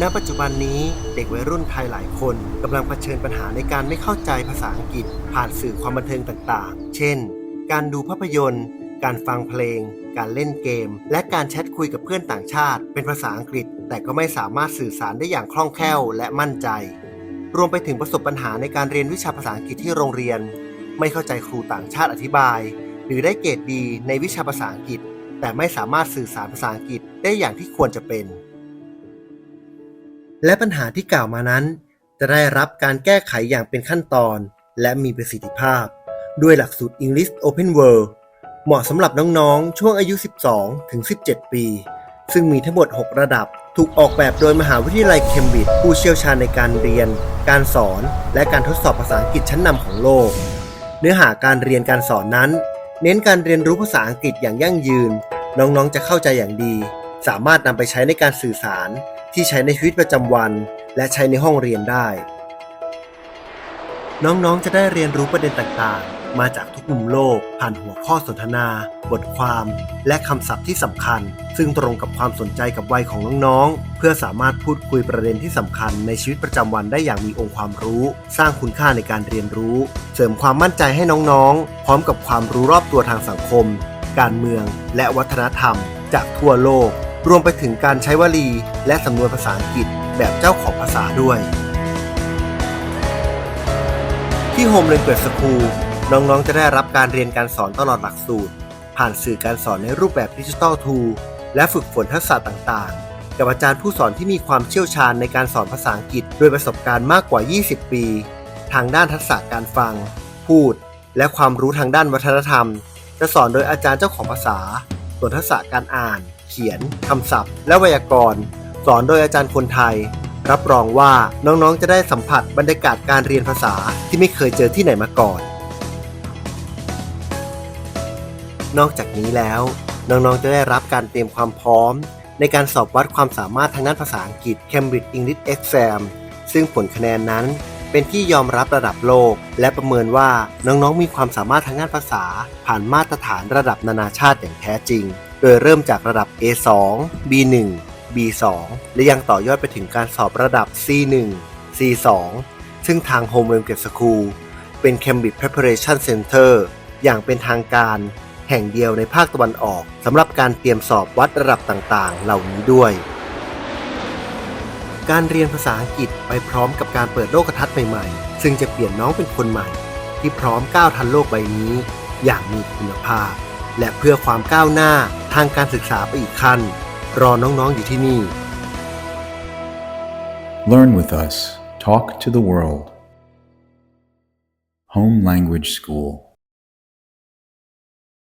ณปัจจุบันนี้เด็กวัยรุ่นไทยหลายคนกำลังเผชิญปัญหาในการไม่เข้าใจภาษาอังกฤษ ผ่านสื่อความบันเทิงต่างๆ เช่น การดูภาพยนตร์ การฟังเพลง การเล่นเกม และการแชทคุยกับเพื่อนต่างชาติ เป็นภาษาอังกฤษ แต่ก็ไม่สามารถสื่อสารได้อย่างคล่องแคล่วและมั่นใจ รวมไปถึงประสบปัญหาในการเรียนวิชาภาษาอังกฤษที่โรงเรียน ไม่เข้าใจครูต่างชาติอธิบาย หรือได้เกรดดีในวิชาภาษาอังกฤษ แต่ไม่สามารถสื่อสารภาษาอังกฤษได้อย่างที่ควรจะเป็น และปัญหาที่กล่าวมานั้น จะได้รับการแก้ไขอย่างเป็นขั้นตอน และมีประสิทธิภาพ ด้วยหลักสูตร English Open World เหมาะสำหรับน้องๆ ช่วงอายุ 12 ถึง 17 ปี ซึ่งมีทั้งหมด 6 ระดับ ถูกออกแบบโดยมหาวิทยาลัยเคมบริดจ์ผู้เชี่ยวชาญในการเรียน การสอน และการทดสอบภาษาอังกฤษชั้นนำของโลก เนื้อหาการเรียนการสอนนั้น เน้นการเรียนรู้ภาษาอังกฤษอย่างยั่งยืน น้องๆ จะเข้าใจอย่างดี สามารถนำไปใช้ในการสื่อสาร ที่ใช้ในชีวิตประจำวัน และใช้ในห้องเรียนได้ น้องๆ จะได้เรียนรู้ประเด็นต่างๆ มาจากทุกมุมโลก ผ่านหัวข้อสนทนา บทความ และคำศัพท์ที่สำคัญ ซึ่งตรงกับความสนใจกับวัยของน้องๆ เพื่อสามารถพูดคุยประเด็นที่สำคัญในชีวิตประจำวันได้อย่างมีองค์ความรู้ สร้างคุณค่าในการเรียนรู้ เสริมความมั่นใจให้น้องๆ พร้อมกับความรู้รอบตัวทางสังคม การเมือง และวัฒนธรรม จากทั่วโลก รวมไปถึงการใช้วลี และสำนวนภาษาอังกฤษแบบเจ้าของภาษาด้วย ที่โฮมเรียนเกิดสคูลน้องๆ จะได้รับการเรียนการสอนตลอดหลักสูตร ผ่านสื่อการสอนในรูปแบบดิจิทัลทูและฝึกฝนทักษะต่างๆ กับอาจารย์ผู้สอนที่มีความเชี่ยวชาญในการสอนภาษาอังกฤษ โดยประสบการณ์มากกว่า 20 ปี ทางด้านทักษะการฟัง พูด และความรู้ทางด้านวัฒนธรรม จะสอนโดยอาจารย์เจ้าของภาษา ส่วนทักษะการอ่าน ขียนคำศัพท์ และไวยากรณ์ สอนโดยอาจารย์คนไทย รับรองว่าน้องๆจะได้สัมผัสบรรยากาศการเรียนภาษาที่ไม่เคยเจอที่ไหนมาก่อน นอกจากนี้แล้ว น้องๆจะได้รับการเตรียมความพร้อม ในการสอบวัดความสามารถทางด้านภาษาอังกฤษ Cambridge English Exam ซึ่งผลคะแนนนั้น เป็นที่ยอมรับระดับโลก และประเมินว่าน้องๆมีความสามารถทางด้านภาษา ผ่านมาตรฐานระดับนานาชาติอย่างแท้จริง โดยเริ่มจากระดับ A2 B1 B2 และยังต่อยอดไปถึงการสอบระดับ C1 C2 ซึ่งทาง Home w e l g a t School เป็น Cambridge Preparation Center อย่างเป็นทางการแห่งเดียวในภาคตะวันออกสำหรับการเตรียมสอบวัดระดับต่างๆ เหล่านี้ด้วย การเรียนภาษาอังกฤษไปพร้อมกับการเปิดโลกทัศน์ใหม่ๆ ซึ่งจะเปลี่ยนน้องเป็นคนใหม่ ที่พร้อมก้าวทันโลกใบนี้ อย่างมีคุณภาพ และเพื่อความก้าวหน้าทางการศึกษาไปอีกขั้น รอน้องๆอยู่ที่นี่ Learn with us. Talk to the world. Home Language School.